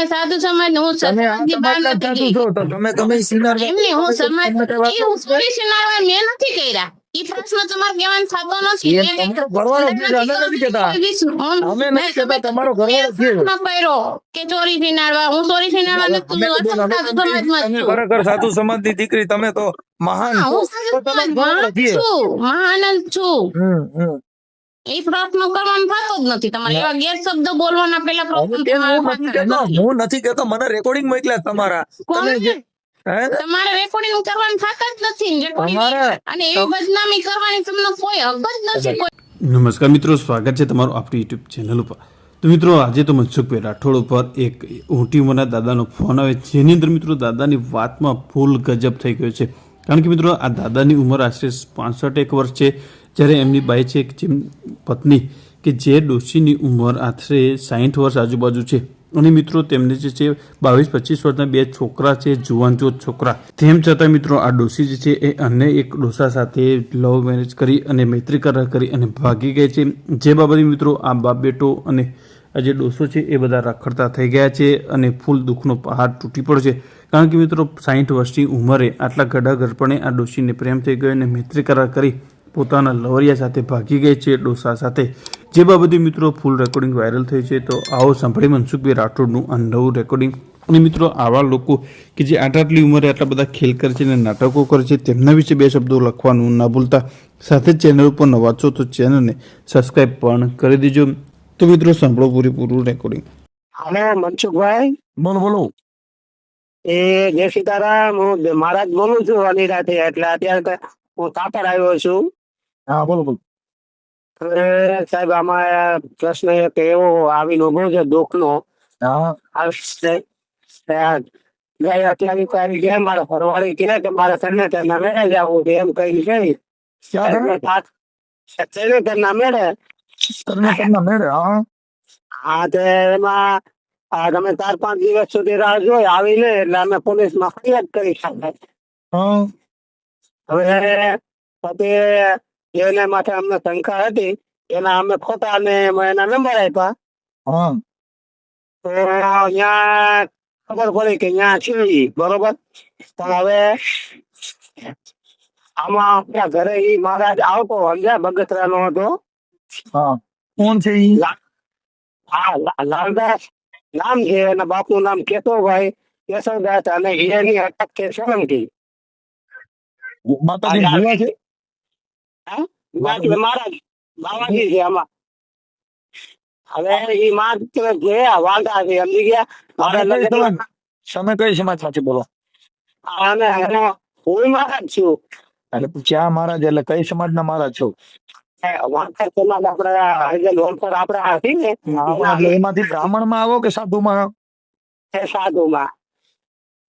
ને સાધુ સમાજ હું તમે તમે સિનાર એમની હું સમાજ એ હું સોરી સિનારવા મેં નથી કર્યા. દીકરી તમે તો મહાન હા, છો. એ પ્રશ્ન કરવાનો થતો જ નથી. તમારે એવા ગેરશબ્દ બોલવાના પેલા પ્રશ્ન હું નથી પાસે કહેતો? નથી. હું નથી કહેતો મને રેકોર્ડિંગ મોકલ્યા તમારા. કોણ? તમે જે હે? તમારે રેકોર્ડિંગ કરવાનું થતા જ નથી. ને recording તમારે અને એવી બદનામી કરવાની તમને કોઈ હક જ નથી કોઈ. નમસ્કાર મિત્રો સ્વાગત છે તમારું આપણી યુટ્યુબ ચેનલ ઉપર. તો મિત્રો આજે તો મનસુખભાઈ રાઠોડ ઉપર એક ઊંટી ઉંમરના દાદાનો ફોન આવે જેની અંદર મિત્રો દાદાની વાતમાં ફૂલ ગજબ થઈ ગયો છે. કારણ કે મિત્રો આ દાદાની ઉંમર આશરે પાસઠ એક વર્ષ છે. જ્યારે એમની બાઈ છે એક જેમ પત્ની કે જે ડોશીની ઉંમર આશરે સાહીઠ વર્ષ આજુબાજુ છે. અને મિત્રો તેમને જે છે બાવીસ, પચીસ વર્ષના બે છોકરા છે, જુવાનજોત છોકરા. તેમ છતાં મિત્રો આ ડોસી જે છે એ અન્ય એક ડોસા સાથે લવ મેરેજ કરી અને મૈત્રી કરાર કરી અને ભાગી ગઈ છે. જે બાબતે મિત્રો આ બાપ બેટો અને આ જે ડોસો છે એ બધા રખડતા થઈ ગયા છે અને ફૂલ દુઃખનો પહાડ તૂટી પડશે કારણ કે મિત્રો સાહીઠ વર્ષની ઉંમરે આટલા ગઢા ગરપણે આ ડોશીને પ્રેમ થઈ ગયો અને મૈત્રી કરાર કરી પોતાના લવરિયા સાથે ભાગી ગઈ છે ડોસા સાથે. જે બાબતે મિત્રો ફૂલ રેકોર્ડિંગ વાયરલ થઈ છે તો આવો સાંભળી મનસુખભાઈ રાઠોડનું આ નવું રેકોર્ડિંગ અને મિત્રો આવા લોકો કે જે આટલા આટલી ઉંમરે આટલા બધા ખેલ કરે છે અને નાટકો કરે છે તેમના વિશે બે શબ્દો લખવાનું ના ભૂલતા. સાથે ચેનલ ઉપર નવા છો તો ચેનલને સબસ્ક્રાઈબ પણ કરી દેજો. તો મિત્રો સાંભળો પૂરેપૂરું રેકોર્ડિંગ હાલો મનસુખભાઈ. બોલો બોલો. એ જય સીતારામ હું મહારાજ બોલું છું અનિરાતે એટલે અત્યારે હું કાપડ આવ્યો છું. હા બોલો બોલો. હવે સાહેબ આમાં પ્રશ્ન એક એવો આવીને ઊભો છે દુઃખનો. નો અત્યારે આવી ગયા મારા ફરવાળી કહે કે મારે સન્નેતરના મેળે જવું છે એમ કહી ક્યાં સન્નેતરના મેળે મેળે હા. હા તે એમાં તમે ચાર પાંચ દિવસ સુધી રાહ જોઈ આવીને એટલે અમે પોલીસમાં ફરિયાદ કરી શકાય હવે પછી એને માટે અમને શંકા હતી એના અમે ફોટા ને એના નંબર આપ્યા હા તો અહીંયા ખબર પડી કે ત્યાં છે ઈ, બરોબર પણ હવે આમાં આપણા ઘરે ઈ મહારાજ આવતો સમજ્યા બગસરા નો હતો હા કોણ છે ઈ હા લા- લાલદાસ નામ છે એના બાપનું નામ કેશવભાઈ કેશવદાસ અને એની અટક છે સોલંકી માતાજી ભૂલા છે બાકી બાવાજી છે આમાં. હવે ઈ માં જે વાંધા છે સમજી ગયા? મારા તમે કઈ સમાજ તમે કઈ સમાજ સાથે બોલો? અને હું મહારાજ છું. એટલે ક્યાં મહારાજ એટલે કઈ સમાજના મહારાજ છો? વાંકા સમાજ આપણે હોલસેલ આપણે આ છે ને એટલે એમાંથી બ્રાહ્મણમાં આવો કે સાધુ માં સાધુ સાધુમાં.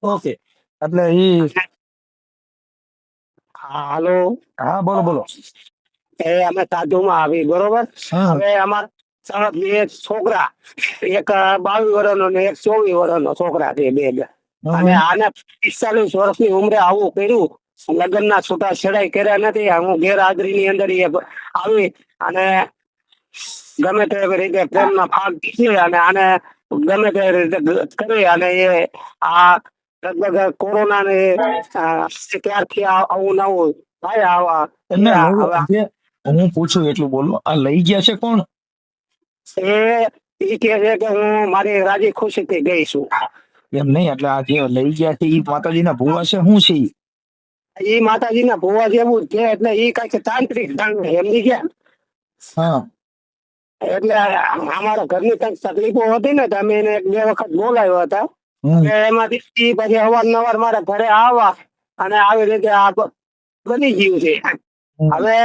ઓકે. એટલે ઈ હાલો. હા બોલો બોલો. એ અમે સાધુમાં આવી બરોબર? હવે અમાર બે છોકરા એક બાવીસ વર્ષનો ને એક ચોવીસ વર્ષનો છોકરા છે બે બે. અને આને પિસ્તાલીસ વર્ષની ઉંમરે આવું કર્યું. લગ્નના છૂટા છેડાઈ કર્યા નથી. હું ગેરહાજરીની અંદર એ આવી અને ગમે તે રીતે પ્રેમના ભાગ ખીચી અને આને ગમે તે રીતે કરી અને એ આ લગભગ કોરોના ને ત્યારથી આ- આવું નવું ભાઈ આવા હું પૂછું એટલું બોલો આ લઈ ગયા છે કોણ? એ ઈ કે છે કે હું મારી રાજી ખુશીથી ગઈ છું. એમ નહીં એટલે આ જે લઈ ગયા છે ઈ માતાજીના ભુવા છે શું છે ઈ? માતાજીના ભુવા જેવું છે એટલે ઈ કંઈક તાંત્રિક એમની ગયા હા. એટલે અમારા ઘરની કંઈક તકલીફો હતી ને તો અમે એને એક બે વખત બોલાવ્યો હતા. એમાંથી પછી અવારનવાર મારા ઘરે આવવા અને આવી રીતે આ બની ગયું છે. હવે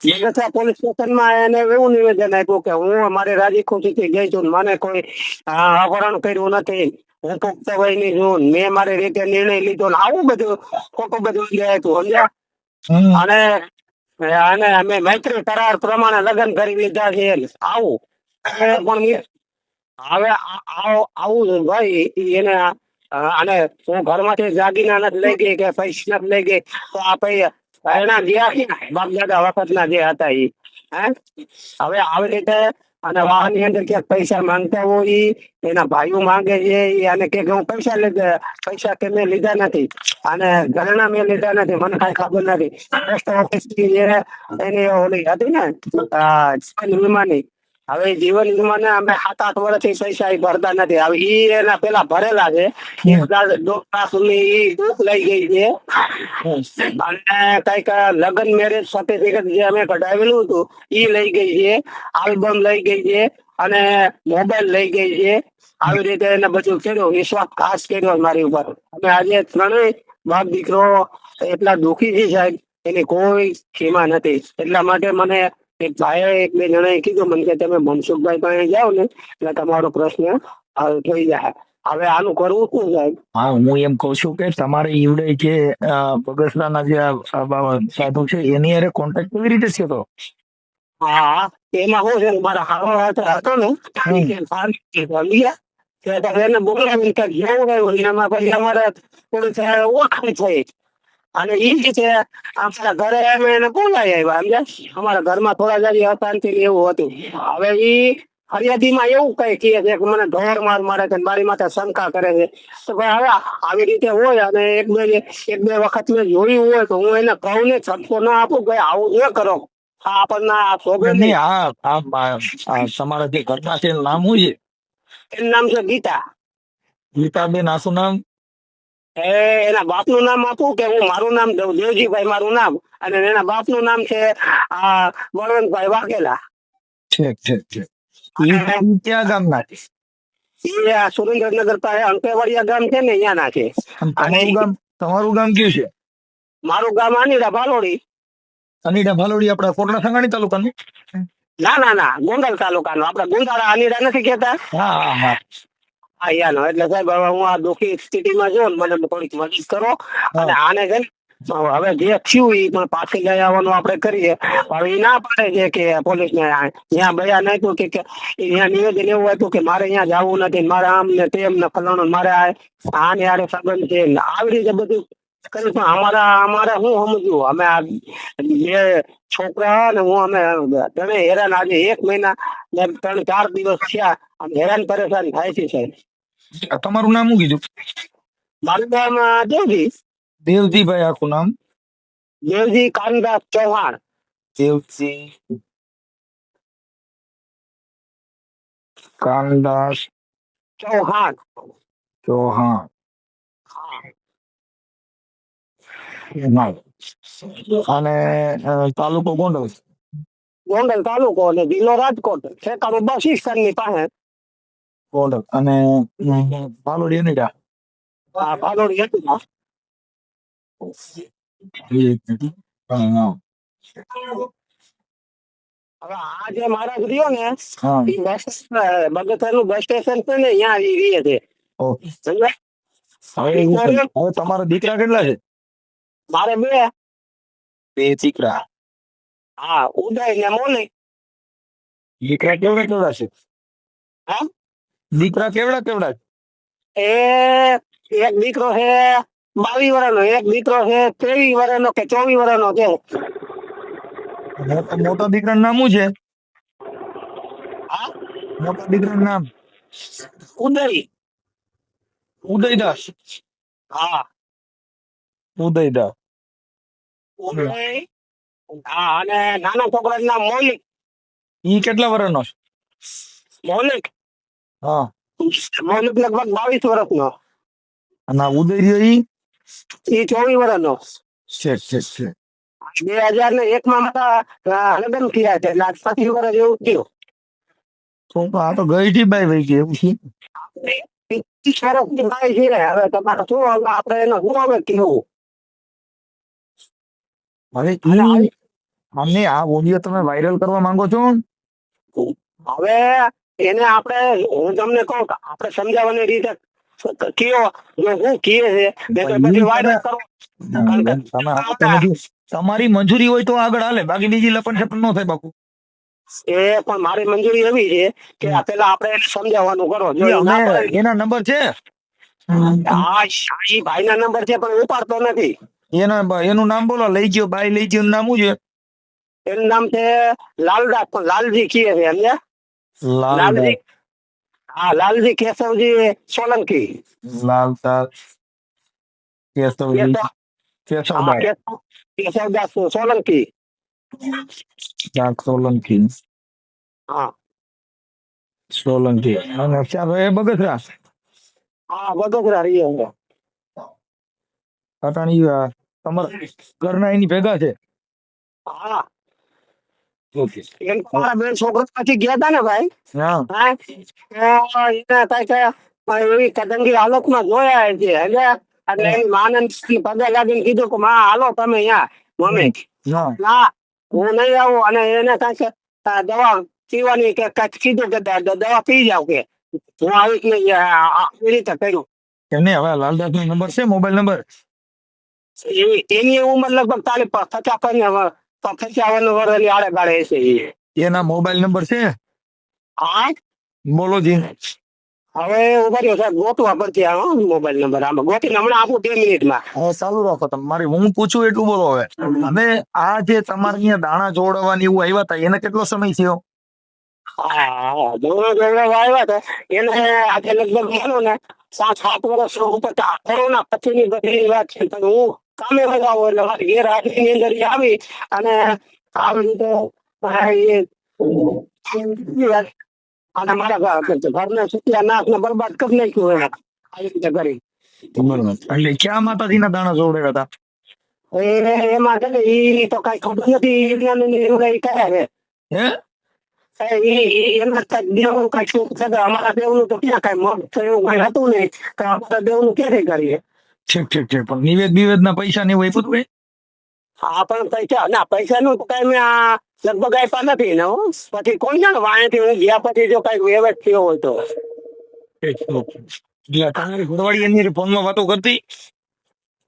પોલીસ પોલીસ સ્ટેશનમાં એને એવું નિવેદન આપ્યું કે હું અમારી રાજી ખુશીથી ગઈ છું મને કોઈ અપહરણ કર્યું નથી. હું પુખ્તની છું મેં મારી રીતે નિર્ણય લીધો ને આવું બધું ખોટું બધું ગયા હતું સમજ્યા? અને અને અમે મૈત્રી કરાર પ્રમાણે લગ્ન કરી લીધા છે આવું. પણ હવે આવો- ભાઈ એને અને હું ઘરમાંથી જાગીના નથી લઈ ગઈ કે પૈસા નથી લઈ ગઈ, તો આ એના જે બાપ દાદા વખતના જે હતા એ હે? હવે આવી રીતે અને વાહનની અંદર ક્યાંક પૈસા માંગતા હોય એના ભાઈઓ માંગે છે અને કે હું પૈસા લીધા, પૈસા કે મેં લીધા નથી, અને ઘરેણા મેં લીધા નથી, મને કઈ ખબર નથી. ઓફિસ એની ઓલી હતી ને વીમાની હવે જીવન વીમા ને અમે સાત આઠ વર્ષથી પૈસા ઈ ભરતા નથી. હવે ઈ એના પેલા ભરેલા છે. એ બધા ડોક્ટર સુધી લઈ ગઈ છે. અને કંઈક લગ્ન મેરેજ સર્ટિફિકેટ જે અમે કઢાવેલું હતું ઈ લઈ ગઈ છે. આલ્બમ લઈ ગઈ છે. અને મોબાઈલ લઈ ગઈ છે. આવી રીતે એને બધું કર્યું. વિશ્વાસ ખાસ કર્યો મારી ઉપર. અમે આજે ત્રણેય બાપ દીકરો એટલા દુઃખી છે સાહેબ. એની કોઈ સીમા નથી. એટલા માટે મને એક ભાઈએ એક બે જણાએ કીધું મને કે તમે મનસુખભાઈ પાસે જાઓ ને એટલે તમારો પ્રશ્ન હલ થઈ જાય. હવે આનું કરવું શું સાહેબ? હા હું એમ કહું છું કે તમારે ઈવડે જે બગસરાના જે સાધુ છે એની અરે કોન્ટેક્ટ કેવી રીતે થયો તો? હા એમાં શું છે મારા હારો હાથ હતો ને કે. કે એને બોલાવીને કંઈક જવું રહ્યું એમાં પછી અમારે થોડું ઓળખાણ થઈ. અને એ છે આપણા ઘરે અમે એને બોલાવી આવ્યા સમજ્યા? અમારા ઘરમાં થોડા જારી અશાંતિ એવું હતું. હવે ઈ ફરિયાદીમાં એવું કઈ કહે છે કે મને ઢોર માર મારે છે મારી માથે શંકા કરે છે. તો ભાઈ હવે આવી રીતે હોય અને એક બે એક બે વખત મેં જોયું હોય તો હું એને કહું ને છટકો ના આપું ભાઈ આવું ન કરો. હા આપણને આ શોભે નહીં. હા આ તમારા જે ઘરના છે નામ શું છે? એનું નામ છે ગીતા. ગીતાબેન આસુ નામ? એ એના બાપનું નામ આપું કે હું મારું નામ દઉં દેવજીભાઈ મારું નામ. અને એના બાપનું નામ છે આ બળવંતભાઈ વાઘેલા. ઠીક ઠીક ઠીક. ક્યાં ગામના છે? એ આ સુરેન્દ્રનગર પાસે અંકેવાડિયા ગામ છે ને અહીંયાના છે. અને તમારું ગામ તમારું ગામ કયું છે? મારું ગામ આનીડા ભાલોડી. અનીડા ભાલોડી આપડા કોટડા સંગાણી તાલુકાનું? ના ના ના ગોંડલ તાલુકાનો. આપણે ગુંદાળા આનીડા નથી કહેતા. હા હા. હા હા એટલે સાહેબ હવે હું આ દુઃખી સ્થિતિમાં છું મને થોડીક મદદ કરો. અને આને છે ને હવે જે થયું એ પણ પાછી લઈ આવવાનું આપણે કરીએ. હવે એ ના પાડે છે કે પોલીસ ને ત્યાં બયા નાખ્યું કે કે ત્યાં નિવેદન એવું હતું કે મારે અહીંયા જવું નથી મારે આમ ને તેમ ને ફલાણું મારે આ- આને આરે સંબંધ છે. આવી રીતે બધું કર્યું પણ અમારા અમારે શું સમજવું અમે આ બે છોકરા ને હું અમે ત્રણે હેરાન આજે એક મહિના ને ત્રણ ચાર દિવસ થયા આમ હેરાન પરેશાન થાય છે સાહેબ તમારું નામ શું કીધું મારું નામ અ, દેવજી દેવજીભાઈ આખું નામ દેવજી કાનદાસ ચૌહાણ દેવજી કાનદાસ ચૌહાણ ચૌહાણ ના. અને તાલુકો ગોંડલ ગોંડલ તાલુકો અને જિલ્લો રાજકોટ. ઠેકાણું બસી ની પાસે. ગોંડલ. અને ભાલોડ અનીડા. આ ભાલોડી હા હવે આ જે મહારાજ રહ્યો ને એ બસ બગસરનું બસ સ્ટેશન છે ને ત્યાં રહી છે. હવે તમારા દીકરા કેટલા છે? મારે બે. બે દીકરા હા ઉદય ને મોલી દીકરા કેવડા કેવડા છે? હા? દીકરા કેવડા કેવડા એ એક દીકરો છે બાવીસ વર્ષનો એક દીકરો છે ત્રેવીસ વર્ષનો કે ચોવીસ વર્ષનો છે. મોટા મોટા દીકરાનું નામ શું છે? હા? મોટા દીકરાનું નામ? ઉદય. ઉદયદાસ. હા. ઉદયદાસ ઉદય? હા. અને નાના છોકરા નામ મૌલિક ઈ કેટલા વર્ષનો છે? મૌલિક હા. મૌલિક લગભગ બાવીસ વર્ષનો અને ઉદય રહ્યો ઈ? ઈ ચોવીસ વર્ષનો છે છે છે બે હજાર ને એક માં મારા લગ્ન થયા છે એટલે વર્ષ એવું થયું. તો આ તો ગઈ થી બાઈ વહી ગઈ એવું છે? પચીસ વર્ષની ભાઈ છે હવે તમારે શું આપણે એનો શું હવે કેવું હવે અમને આ ઓડિયો તમે વાયરલ કરવા માંગો છો? હવે એને આપણે હું તમને કહું આપણે સમજાવવાની રીતે કયો જો હું કીએ છે પછી વાયરલ કરો. તમારી મંજૂરી હોય તો આગળ હાલે બાકી બીજી લપન છપન ન થાય બાપુ. એ પણ મારી મંજૂરી એવી છે કે આ પેલા આપણે એને સમજાવવાનું કરો. જો એના નંબર છે? હા શાહી ભાઈ ના નંબર છે પણ ઉપાડતો નથી. એના બ- એનું નામ બોલો લઈ ગયો બાઈ લઈ ગયો એનું નામ શું છે એનું નામ છે લાલદાસ પણ લાલજી કહે છે સમજ્યા લાલ લાલજી હા લાલજી કેશવજી સોલંકી લાલદાસ કેશવજી કેશવ- હા, કેશવદાસ કેશવ- કેશવદાસ સોલંકી જાક સોલંકી હા સોલંકી અને ચાલો એ બગસરા હા વડોદરા રહીએ અમે. અટાણી અ, તમારા ઘરના એની ભેગા છે. હા. મારા બેન છોકરા પછી ગયા હતા ને ભાઈ. હા. હા. કઈ કઈ એવી કદંગી હાલતમાં જોયા છે એટલે એટલે એની માને પગે લાગીને કીધું કે માં હાલો તમે અહીંયા મમ્મી. ના હું. નહીં આવું અને એને કંઈક દવા પીવાની કે કંઈક કીધું કે દવા પી જાવ કે. હું આવી રીતે કર્યું. એમને હવે લાલદાસ નો નંબર છે મોબાઈલ નંબર? એની ઉંમર લગભગ તાલી પચાસ પંચાવન વર્ષની આડે ગાળે છે એના મોબાઈલ નંબર છે? હા? બોલો જી. હવે ઊભા રહ્યો સાહેબ ગોતવા પડશે મોબાઈલ નંબર આમાં. ગોતી હમણાં આપું બે મિનિટમાં. હવે ચાલુ રાખો તમે. મારી હું પૂછું એટલું બોલો હવે. હવે આ જે તમારે અહીંયા દાણા જોડવાની એવું આવ્યા હતા એને કેટલો સમય થયો? હા દોડો આવ્યા હતા. એને આજે લગભગ માનો ને સાત સાત વર્ષ ઉપર કોરોના પછીની બધી વાત છે. તો હું કામે લગાવો એટલે મારી ઘેર હાજરીની અંદર આવી અને આવી રીતે અને મારા ઘર- ઘરને સુત્યા નાખ ને બરબાદ કરી નાખ્યું એને આવી રીતે કરી. એટલે ક્યાં માતાજીના દાણા જોડેલા હતા એમાં છે ને ઈ તો કઈ ખબર નથી એવું કઈ કયા છે. અમારા દેવનું તો ક્યાં કઈ મગ તો એવું કઈ હતું નહીં તો અમારા દેવનું ક્યાંથી કરીએ? ઠીક ઠીક ઠીક પણ નિવેદ બિવેદ ના પૈસા ને એવું આપ્યું કઈ? હા પણ પૈસા ના પૈસા નું કઈ મેં લગભગ આપ્યા નથી ને પછી કોણ જાણે વાણેથી હું ગયા પછી જો કઈ વેવટ થયો હોય તો. એટલે તમારી ઘરવાળી એની ફોનમાં વાતો કરતી?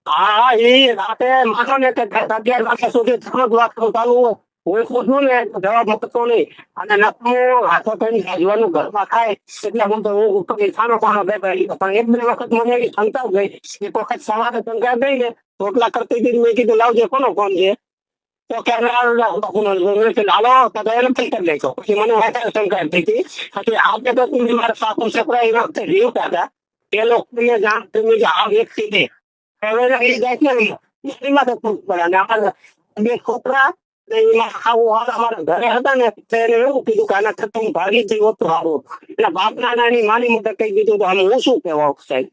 હા હા એ રાતે માનો ને કે અગિયાર વાગ્યા સુધી ત્રણ જ વાત ચાલુ હોય. હું ખોટું ને દવા આપતો નહીં. અને નકરું હાથો થઈને ગાજવાનું ઘરમાં ખાય એટલે હું તો હું ઉપર ખાનો પાનો બે પણ એક બે વખત મને એવી શંકા ગઈ એક વખત સવારે શંકા ગઈ ને રોટલા કરતી હતી મેં કીધું, લાવજે, કોનો ફોન છે? તો કે હાલો તો એને ફિલ્ટર લેખો પછી મને વધારે શંકા થઈ હતી. પછી આજે તો તું મારા સાસુ છોકરા એ વખતે જીવતા હતા. એ લોકોને જાણ તમે કે આ વ્યક્તિ છે. હવે એ જાય છે એમાં તો ખુશ પડે. અને અમારા બે છોકરા અમારા ઘરે હતા ને એને એવું કીધું કે આના કરતા હું ભાગી જઈ હોત સારું એટલે બાપના નાની માની મોટા કહી દીધું તો આમ હું શું કહેવા સાહેબ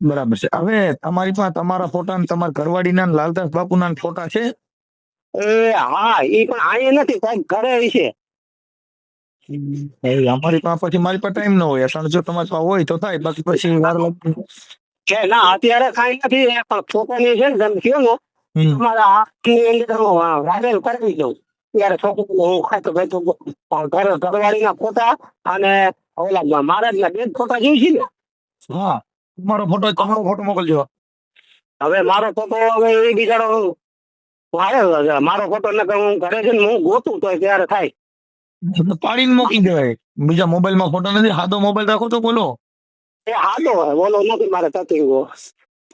બરાબર છે. હવે તમારી પાસે તમારા ફોટા ને તમારા ઘરવાળીના લાલદાસ બાપુના ફોટા છે? એ હા એ પણ અહીંયા નથી સાહેબ ઘરે છે. અમારી પાસે પછી મારી પાસે ટાઈમ ન હોય. અસણ જો તમારી પાસે હોય તો થાય બાકી પછી વાર લાગે ના અત્યારે કાંઈ નથી પણ પણ ની છે ને તમે કહો ને હમ. તમારા હાથની અંદર હું વાયરલ કરી દઉં. ત્યારે છોકરું ખાતો ખાતો ઘર ઘરવાળીના ફોટા અને ઓલા મહારાજના બે ફોટા જોઈ છે ને? હા. તમારો ફોટો તમારો ફોટો મોકલજો. હવે મારો ફોટો હવે એ બિચારો વાયરલ મારો ફોટો ને હું ઘરે છે હું ગોતું તો ત્યારે થાય. પાડીને મૂકી દેવાય. બીજા મોબાઈલમાં ફોટો નથી. હાદો મોબાઈલ રાખો તો બોલો. એ હાલો બોલો નથી મારે તકલીફો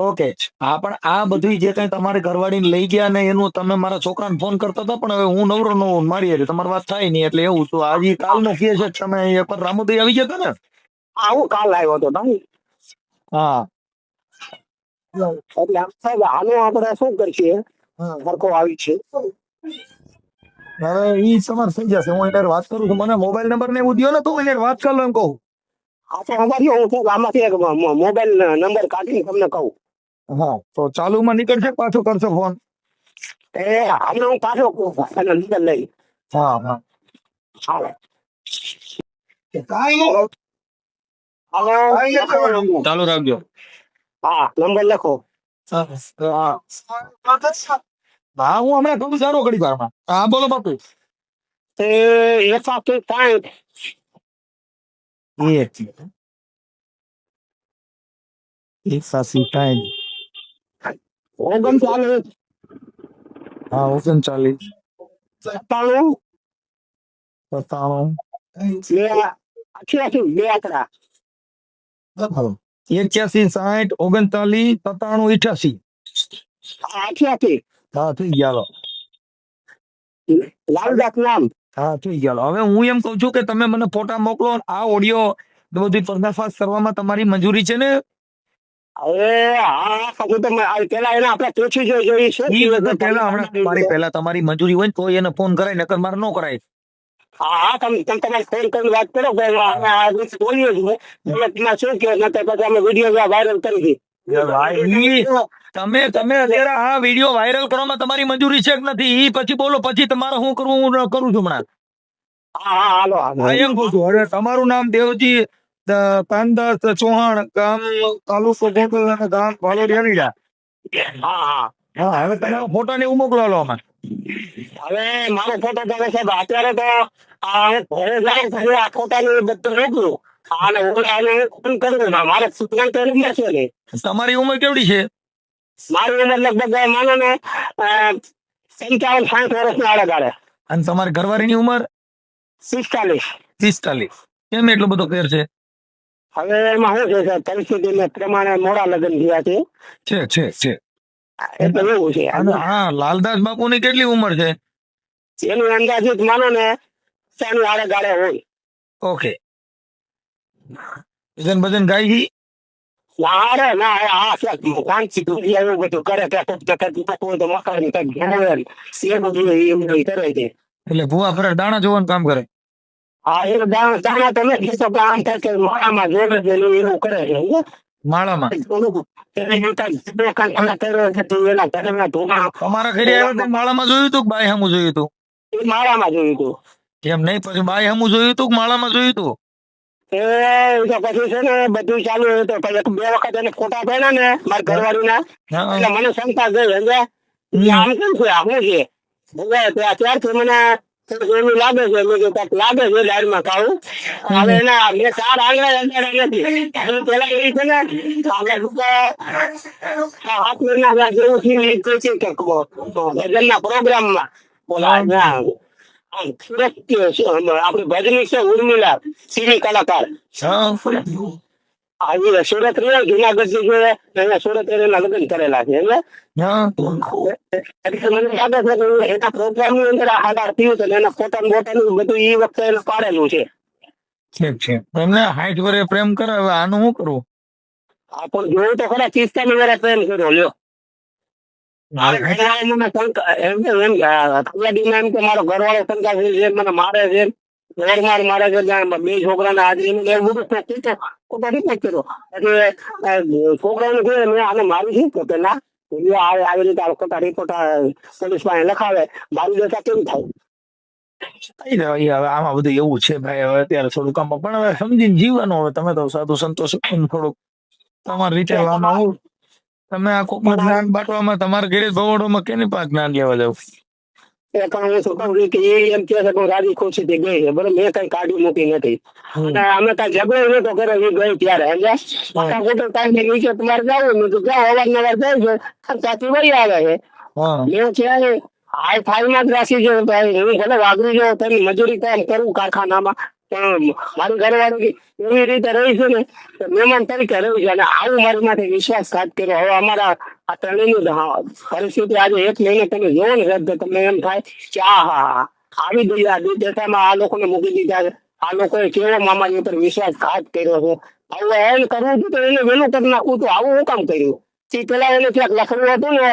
ઓકે. હા પણ આ બધું જે કઈ તમારે ઘરવાળીને લઈ ગયા ને એનું તમે મારા છોકરાને ફોન કરતા હતા પણ હવે હું નવરો નો મારી હારે. તમારી વાત થાય નહીં એટલે એવું તો આજે કાલનો કેસ છે તમે એકવાર રામોદય આવી ગયા ને? આવું કાલ આવ્યો હતો તમે? હા. એટલે આમ સાહેબ આને આપણે શું કરશે સરખો આવી છે. હવે ઈ તમારે થઈ જશે. હું એને વાત કરું છું. મને મોબાઈલ નંબર ને એવું દો ને તો હું એને વાત કરી લો એમ કહું. આ તો અમારી હું આમાંથી એક મોબાઈલ નંબર કાઢીને તમને કહું. હા તો ચાલુમાં નીકળશે પાછો કરશો ફોન. એ હમણાં હું પાછો અને નંબર લઈ. હા હા. હાલો. હાલો ચાલુ રાખજો. હા નંબર લખો. હા હા હું હમણાં ઘણું સારો ઘડી વારમાં હા બોલો બાપુ. એ એક સાથે પાંચ એક એક સાસી ટાઈમ ઓગણચાલીસ. હા ઓગણચાલીસ. સત્તાણું. સત્તાણું. બે અઠ્યાસી બે આંકડા. એક્યાસી સાઠ ઓગણચાલીસ સત્તાણું અઠ્યાસી અઠ્યાસી હા થઈ ગયા લાલ નામ. હા થઈ ગયા હવે હું એમ કઉ છું કે તમે મને ફોટા મોકલો આ ઓડિયો બધી પર્દાફાશ કરવામાં તમારી મંજૂરી છે ને? તમારી મંજૂરી હોય ને તો એને ફોન કરાય નકર મારે ન કરાય. હા હા તમે તમે ફોન કરીને વાત કરો કે અમે આ રીતે બોલીએ છીએ એટલે શું કહો અમે વીડિયો વાયરલ કરી દઈએ. તમે તમે અત્યારે આ વીડિયો વાયરલ કરવામાં તમારી મંજૂરી છે કે નથી? ઈ પછી બોલો પછી તમારે શું કરવું હું કરું છું હમણાં? તમારું નામ દેવજી કાનદાસ ચૌહાણ ગામ તાલુકો ગોંડલ અને ગામ વાલોડિયાનીડા હા હા. હા હવે તમે ફોટા ને એવું મોકલો લો આમાં. હવે મારો ફોટો તમે સાહેબ અત્યારે તો આ હું ઘરે જાય ઘરે આ ફોટાનું બધું મોકલું. અને ઓલાને ફોન કરું મારે સૂચના તો નથી છે ને. તમારી ઉંમર કેવડી છે? મારી ઉંમર લગભગ માનો ને પંચાવન સાઠ વર્ષની આડે અને તમારી ઘરવાળીની ઉંમર? પિસ્તાલીસ. પિસ્તાલીસ. કેમ એટલો બધો ફેર છે? હવે એમાં શું છે સાહેબ, પરિસ્થિતિને પ્રમાણે મોડા લગ્ન થયા છે. છે છે છે. એટલે એવું છે. અને હા લાલદાસ બાપુની કેટલી ઉંમર છે? એનું અંદાજિત માનો ને ચાનું આડે ગાળે હોય. ઓકે. ભજન ભજન ગાય છે ના અરે ના આ છે કાંચી ટૂંકી એવું બધું. કરે કે કોક ટકા દીપક હોય તો મકાન કંઈક ઘેરે એ બધું એ બધું કરે છે. એટલે ભૂવા ફરે દાણા જોવાનું કામ કરે? હા એક દાણા દાણા તો નથી તો આમ થાય કે માળામાં જોડે એવું કરે છે. માળામાં? તો ઘરે આવ્યો તો જોયું હતું બાય હમું જોયું હતું? માળામાં જોયું હતું. એમ નહીં પછી બાય હમું જોયું કે માળામાં જોયું હતું? એ તો પછી છે ને બધું ચાલુ તો પછી બે વખત એને ફોટા પડ્યા ને મારા ઘરવાળીના. ના એટલે મને શંકા ગઈ સમજ્યા? આમ કેમ છે? આ છે? ત્યારથી મને એવું લાગે છે મેં કીધું કાંઈક લાગે છે ડાયરીમાં ખાવું. હવે એના મેં ચાર આંગળા અંગાડા નથી. પેલા એ છે ને અમે લોકો હાથ મહિના જેવું થયું એ કહે છે કે ભજનના પ્રોગ્રામમાં. બોલા ના આપણી ભજની છે ઉર્મિલા સિંહ કલાકાર. આવી સુરત રહ્યો જુનાગઢથી સુરત એના લગ્ન કરેલા છે એટલે મને લાગે છે કે એના પ્રોગ્રામની અંદર આ થયું છે એના ફોટા ને બધું એ વખતે એને પાડેલું છે ઠીક છે એમને હાઈટ વરે પ્રેમ કરે હવે આનું શું કરવું આ પણ જોયું તો ખરા ચિસ્તા ની પ્રેમ કર્યો લ્યો મારે ઘરવાળા શંકા- કે મારો છે ઘર માર ત્યાં બે છોકરાને હાજરી એવું બધું તો એટલે કહ્યું મેં આને મારું શું તો કે ના આવી રીતે આ ખોટા રિપોર્ટ પોલીસ પાસે લખાવે. મારું જતા કેમ થાય? આમાં બધું એવું છે ભાઈ. હવે અત્યારે થોડુંક આમાં પણ હવે સમજીને જીવવાનું હવે. તમે તો સાધુ સંતોષ થોડુંક. તમારી રીતે આમાં હું તમે આ કોકમાં જ્ઞાન બાટવામાં તમારા ઘરે ભવડોમાં કેની પાસે જ્ઞાન લેવા જાવ? એ પણ હું. શું કહું કે એ એમ કે છે કે રાજી ખુશી થી ગઈ છે બરાબર મેં કઈ કાઢી મૂકી નથી અને અમે કઈ ઝઘડો નતો કરે એ ગઈ ત્યારે સમજ્યા ખોટો ટાઈમ ને નીચે તમારે જવું મેં તો ક્યાં અવારનવાર જાય છે ત્યાંથી વળી આવે છે મેં છે હાઈ ફાઈ માં જ રાખી છે હું ભલે વાગરી જાઉં તેની મજૂરી કામ કરું કારખાનામાં. મારું ઘરવાળું કે એવી રીતે રહીશું ને મહેમાન તરીકે રહ્યું છે અને આવું મારી વિશ્વાસ વિશ્વાસઘાત કર્યો. હવે અમારા આ ત્રણેયનું પરિસ્થિતિ આજે એક મહિને તમે જોવો ને રદ તમને એમ થાય કે આ, હા હા, આવી ગઈ આ દુર્દશામાં આ લોકોને મૂકી દીધા આ લોકોએ કેવો મામાની ઉપર વિશ્વાસઘાત કર્યો છે. હવે એમ કરવું હતું તો એને વહેલું કરી નાખવું તો આવું હું કામ કર્યું? પેલા એને ક્યાંક લખેલું હતું ને?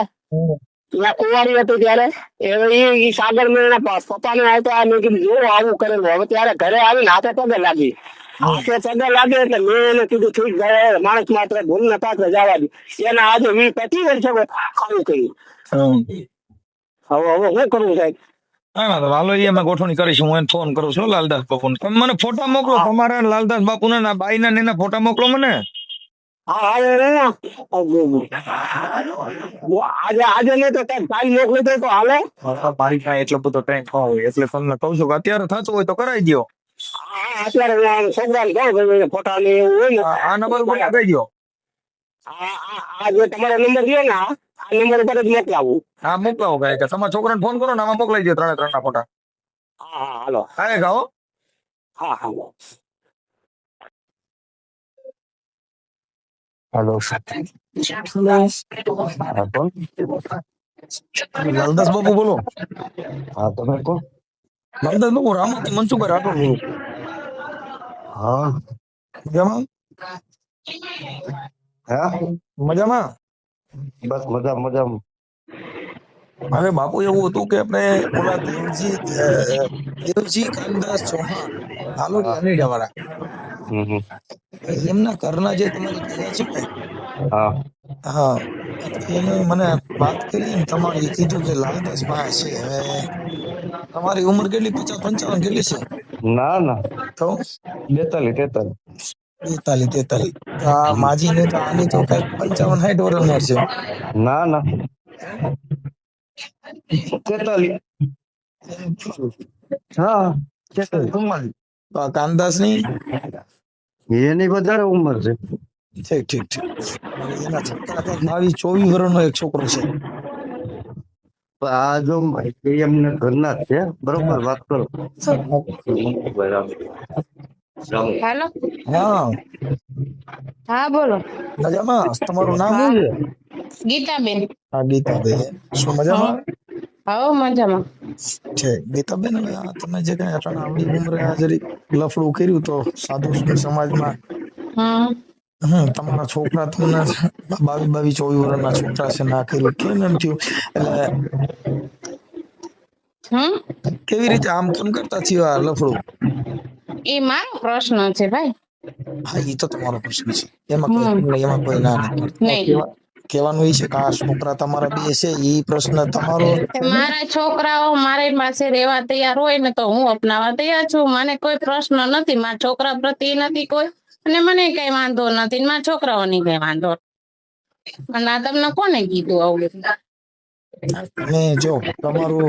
કુંવારી હતી ત્યારે. એ સાગર મેળના પપ્પાને આવતો આ મેં કીધું જો આવું કરેલું હવે ત્યારે ઘરે આવીને હાથે પગે લાગી. હાથે પગે લાગે એટલે મેં એને કીધું ઠીક ભાઈ માણસ માત્ર ભૂલ ને પાત્ર જવા દી. એના આજે વી પતી વર્ષે ખાવું કર્યું હમ. હવે હવે શું કરવું સાહેબ? તો હાલો અમે ગોઠવણી કરીશું હું એને ફોન કરું છું લાલદાસ તમે મને ફોટા મોકલો તમારા લાલદાસ બાપુના ને બાઈના ને એના ફોટા મોકલો મને. આજે આજે નહીં તો કઈ કાલ મોકલી દે તો હાલે ભાઈ પાસે એટલો બધો ટાઈમ હોય એટલે તમને કહું છું અત્યારે થતું હોય તો કરાવી દો હા અત્યારે છોકરાને આ નંબર ઉપર લગાવી દો આ જે તમારો નંબર છે ને આ નંબર પર જ મોકલાવું હા મોકલાવો કાંઈ કે તમારા છોકરાને ફોન કરો ને આમાં મોકલાઈ દો ત્રણે ત્રણ ના ફોટા હા હા હાલો કાંઈ ગાઓ હા હા હેલો લાલદાસ બાબુ બોલો હા તમે કોણ લાલદાસ હું રામોથી મનસુખભાઈ રાઠોડ બોલો હા મજામાં. હા મજામાં બસ મજા મજા હવે બાપુ એવું હતું કે આપણે ઓલા દેવજી દેવજી કાનદાસ ચૌહાણ હાલોડી અનેડા વાળા. એમના ઘરના જે તમારી ગયા છે ને? હા. એને મને વાત કરી ને તમારે કીધું કે લાલદાસ ભાઈ છે હવે તમારી ઉંમર કેટલી? પચાસ પંચાવન કેટલી છે? ના ના. તો? બેતાલીસ તેતાલીસ. બેતાલીસ તેતાલીસ. આ માજી ને તો આની તો કઈ પંચાવન સાઠ વર્ષ છે. ના ના. તેતાલીસ હા તેતાલીસ તો આ કાનદાસની એની વધારે ઉંમર છે. ઠીક ઠીક ઠીક. એના છોકરા બાવીસ ચોવીસ વર્ષનો એક છોકરો છે. આ જો એમને ઘરના જ છે બરોબર વાત કરો. બરાબર હા. હા બોલો. મજામાં? તમારું નામ શું છે? ગીતાબેન હા ગીતાબેન શું મજામાં? હો. મજામાં. છે ગીતાબેન હવે આ તમે જે કઈ અટાણે આવડી ઉંમરે આ જરીક લફડું કર્યું તો સાધુ સંત સમાજમાં હમ હમ તમારા છોકરા તમને બાવીસ બાવીસ ચોવીસ વર્ષના છોકરા છે ના કર્યું. કેમ એમ થયું? એટલે હમ? કેવી રીતે આમ કેમ કરતા થયું આ લફડું? એ મારો પ્રશ્ન છે ભાઈ. હા એ તો તમારો પ્રશ્ન છે. એમાં કોઈ તમને એમાં કોઈ ના નહીં કરતું. નહીં. કહેવા- કહેવાનું એ છે કે આ છોકરા તમારા બે છે એ પ્રશ્ન તમારો મારા છોકરાઓ મારી પાસે રહેવા તૈયાર હોય ને તો હું અપનાવવા તૈયાર છું. મને કોઈ પ્રશ્ન નથી મારા છોકરા પ્રત્યે નથી કોઈ. અને મને કઈ વાંધો નથી મારા છોકરાઓની કઈ વાંધો. અને આ તમને કોને કીધું આવું? અને જો તમારું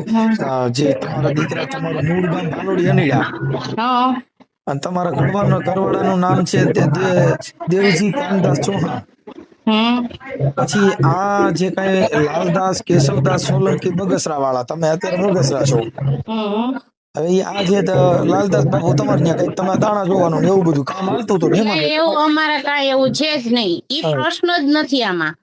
જે તમારા દીકરા તમારું મૂળ ગામ ભાલોડી અનીડા. હા. અને તમારા ઘરવાળાનો ઘરવાળાનું નામ છે દેવજી કાનદાસ ચૌહાણ પછી આ જે કઈ લાલદાસ કેશવદાસ સોલંકી બગસરા વાળા તમે અત્યારે બગસરા છો. હવે આ જે લાલદાસ બાપુ તમારે ત્યાં કઈ તમે દાણા જોવાનું એવું બધું કામ હાલતું હતું એમાં એવું અમારે કાંઈ એવું છે જ નહીં. એ પ્રશ્ન જ નથી આમાં?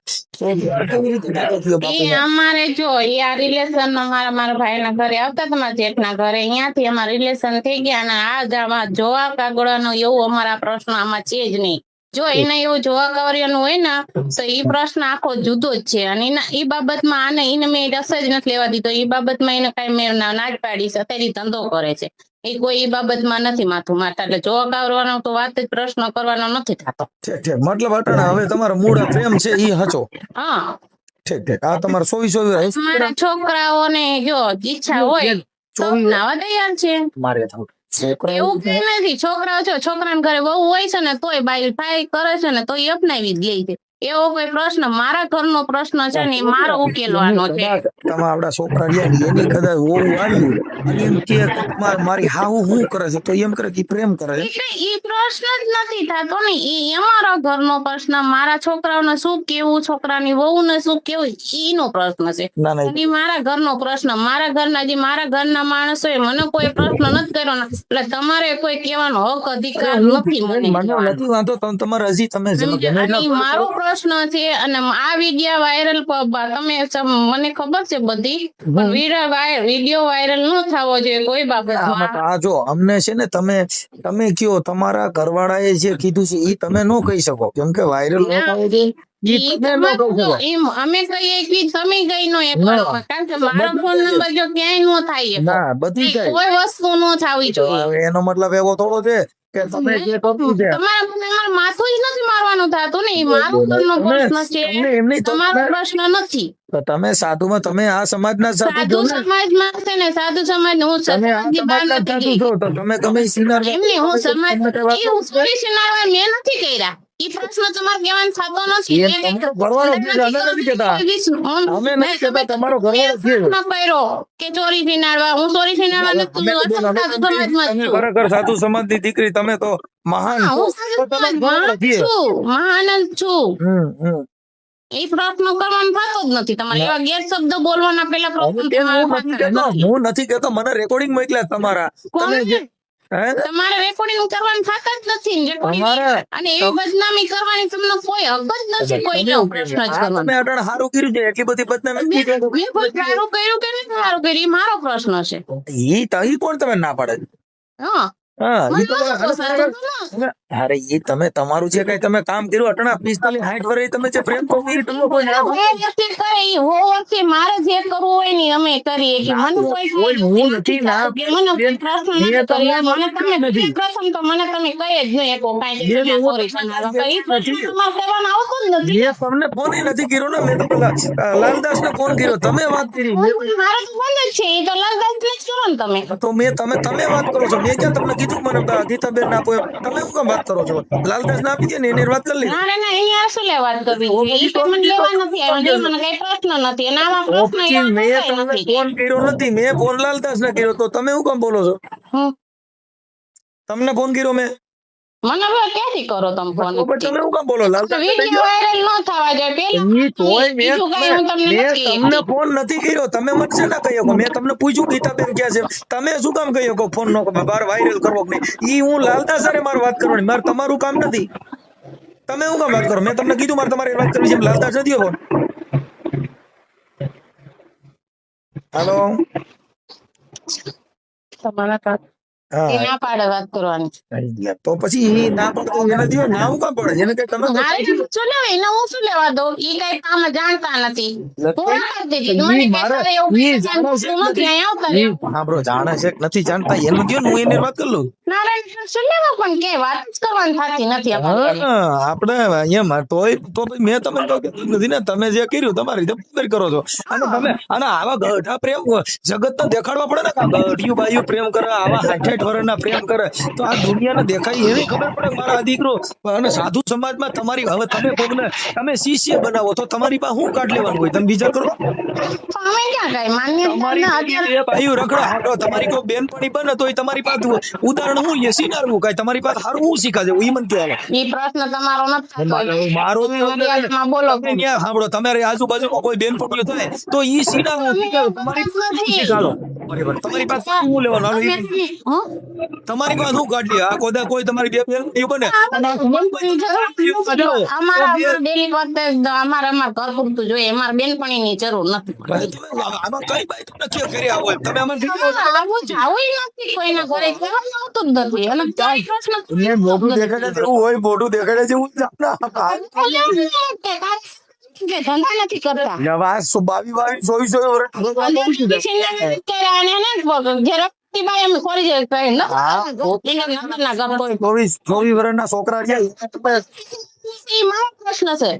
એ અમારે જો એ આ રિલેશન અમારા મારા ભાઈના ઘરે આવતા તમારા મારા જેઠના ઘરે. અહીંયાથી અમારા રિલેશન થઈ ગયા અને આ જોવા કાગળનો એવું અમારા પ્રશ્ન આમાં છે જ નહીં. જો એને એવું જોવા કાગળિયાનું હોય ને તો એ પ્રશ્ન આખો જુદો જ છે. અને એના એ બાબતમાં આને એને મેં રસ જ નથી લેવા દીધો. એ બાબતમાં એને કઈ મેં ના ના જ પાડી છે. અત્યારે ધંધો કરે છે. એ કોઈ એ બાબતમાં નથી માથું મારતા. એટલે જોવા ગાવરવાનો તો વાત જ પ્રશ્ન કરવાનો નથી થતો. ઠીક ઠીક. મતલબ અટાણા હવે તમારો મૂળ પ્રેમ છે એ હચો. હા. ઠીક ઠીક. આ તમારે ચોવીસ ચોવીસ મારા છોકરાઓને જો ઈચ્છા હોય તો નાવા તૈયાર છે. મારે થવું. એવું કઈ નથી. છોકરાઓ છે છોકરાના ઘરે બહુ હોય છે ને તોય બાઈ ભાઈ કરે છે ને તોય અપનાવી જ લે છે. એવો કોઈ પ્રશ્ન મારા ઘરનો પ્રશ્ન છે ને મારો ઉકેલવાનો છે. તમે આપડા છોકરા રહ્યા એની કદાચ હોવું આવ્યું અને એમ કે મારી હાહુ હું કરે છે? તો એમ કરે કે પ્રેમ કરે છે. એટલે ઈ પ્રશ્ન જ નથી થતો ને એ અમારા ઘરનો પ્રશ્ન મારા છોકરાઓને શું કેવું છોકરાની વહુને શું કેવું એનો પ્રશ્ન છે. અને મારા ઘરનો પ્રશ્ન મારા ઘરના જે મારા ઘરના માણસો મને કોઈ પ્રશ્ન નથી કર્યો એટલે તમારે કોઈ કહેવાનો હક અધિકાર નથી મને નથી વાંધો તમે તમારે હજી તમે મારો પ્રશ્ન છે અને આ વિડિયો વાયરલ તમે મને ખબર છે બધી વીડિયો વાયરલ ન થવો જોઈએ કોઈ બાબત આ જો અમને છે ને તમે તમે કયો તમારા ઘરવાળાએ જે કીધું છે એ તમે નો કહી શકો કેમ કે વાયરલ ન થવો જોઈએ. એનો મતલબ એવો થોડો છે કે તમે જે કહ્યું છે. તમારા મને મારું માથું જ નથી મારવાનું થતું ને મારો ઘરનો પ્રશ્ન છે. તમારો નથી. તો તમે સાધુમાં તમે આ સમાજના સાધુ છો ને. સમાજમાં છે ને સાધુ સમાજ હું સમાજની બહાર નથી ગઈ. તો તમે ગમે સિનાર એમને હું સમાજ એ હું સોરી મેં નથી કર્યા. પ્રશ્ન તમારે કહેવાનો થતો નથી નથી કહેતા. અમે નથી કહેતા, તમારો કે ચોરી હું ચોરી સાધુ દીકરી તમે તો મહાન છો. મહાન છું. એ પ્રશ્ન કરવાનો થતો જ નથી. તમારે એવા ગેરશબ્દો બોલવાના પેલા પ્રશ્ન હું નથી કહેતો મને રેકોર્ડિંગ મોકલ્યા તમારા? તમારે રેકોર્ડિંગ કરવાનું થતા જ નથી અને એવી બદનામી કરવાની તમને કોઈ હક જ નથી કોઈ પ્રશ્ન જ કરવાનો. તમે અટાણે સારું કર્યું છે એટલી બધી બદનામી મેં મેં સારું કર્યું કે નથી સારું કર્યું? એ મારો પ્રશ્ન છે. ઈ તો ઈ કોણ તમે ના પાડે? હા. હા ઈ તો નતો પસંદ, નતો. અરે ઈ તમે તમારું જે કઈ તમે કામ કર્યું અટણા પિસ્તાલીસ સાઠ વર્ષે તમે જે પ્રેમ તો કરી તમે કોઈ ના કરે હો વ્યક્તિ મારે જે કરવું હોય ને અમે કરીએ કે મને કોઈ કોઈ હું નથી ના કે મને કોઈ પ્રશ્ન નથી તમને કર્યો. મને તમે નથી. પ્રથમ તો મને તમે કહી જ નહીં શકો કાંઈ તમે હું તમારો. તો પ્રશ્ન નથી. કરવાનો આવતો જ નથી મેં તમને ફોન નથી કર્યો ને મેં તો પેલા લાલદાસ ને ફોન કર્યો તમે વાત કરી મારો છે તો લાલદાસ ને કરો તમે તો મેં તમે તમે વાત કરો છો મેં ક્યાં તમને કીધું મને ગીતાબેન ના આપો તમે શું કામ વાત કરો છો? લાલદાસ ના આપી દે ને એની વાત કરી લીધી ના ના અહીંયા શું વાત કરવી? ઈ તો મને લેવા નથી આવ્યો મને કઈ પ્રશ્ન નથી. આમાં પ્રશ્ન એવા મેં તમને ફોન કર્યો નથી મેં ફોન લાલદાસ ને કર્યો. તો તમે શું કામ બોલો છો? તમને ફોન કર્યો મેં? મને હવે ક્યાંથી કરો તમે ફોન તમે શું કામ બોલો? લાલદાસ ને વાયરલ ન થવા જાય પેલા તોય મેં બીજું કાંઈ હું તમને મેં નથી તમને ફોન નથી કર્યો? તમે મને છે ના કહી શકો મેં તમને પૂછ્યું ગીતાબેન ક્યાં છે? તમે શું કામ કહી શકો ફોન નો બાર વાયરલ કરવો કે નહીં? ઈ હું લાલતા હારે મારે વાત કરવાની. મારે તમારું કામ નથી. તમે શું કામ વાત કરો? મેં તમને કીધું મારે તમારી વાત કરવી છે લાલતા નથી ફોન હેલો તમારા કાક હા ના પાડે વાત કરવાની. તો પછી ના પડતો એને દ્યો ના હું કામ પડે. જેને કઈ તમે ના રે, શું એને હું શું લેવા દઉં? ઈ કઈ કામ જાણતા નથી. હું ના કરતી મને કઈ એવું ઈ કઈ જાણે છે નથી? અહીંયા આવતા હા બ્રો જાણે છે નથી જાણતા? એનું દ્યો હું એને વાત કરી લઉં. ના રે, શું લેવા? પણ કે વાત જ કરવાની થતી નથી અમારી આપણે એમ તોય તો મેં તમને કે નથી ને. તમે જે કર્યું તમારી રીતે પકડ કરો છો. અને તમે અને આવા ગઢા પ્રેમ જગત તો દેખાડવા પડે ને ગઢિયું બાયું પ્રેમ કરે આવા હાઠ વર્ષના પ્રેમ કરે તો આ દુનિયાને દેખાય એવી ખબર પડે મારા દીકરો અને સાધુ સમાજમાં તમારી હવે તમે કોકને તમે શિષ્ય બનાવો તો તમારી પાસે શું કાઢ લેવાનું હોય? તમે બીજા કરો. તમારી તમારી કોઈ બેનપણી બને તો તમારી પાસે ઉદાહરણ હું એ સિનારવું કાંઈ? તમારી પાસે હારું હું શીખા એ ઈ મને કહેવાય. એ પ્રશ્ન તમારો નથી મારો બોલો સાંભળો? તમારી આજુબાજુમાં કોઈ બેનપણીઓ થાય તો એ સીધા હું શીખાડું. તમારી પાસે શું લેવાનું? તમારી પાસે શું કાઢી આ કોઈ કોઈ તમારી બે બેનપણીઓ બને અમારા અમારા daily વખતે અમારે ઘર પૂરતું જોઈએ અમારે બેનપણીની જરૂર નથી આમાં કઈ બાઈ તમને કે કર્યા હોય તમે આમાં આવું જાવું નથી કોઈના ઘરે કહેવાનું આવતું જ નથી અને ક્યાંય પ્રશ્ન ને દેખાડે જેવું હોય મોઢું દેખાડે જેવું જ આપણે કે ધંધા નથી કરતા. નવા સો બાવી બાવી ચોવીસ ચોવીસ ચોવીસ ચોવીસ વર્ષના છોકરા પ્રશ્ન છે.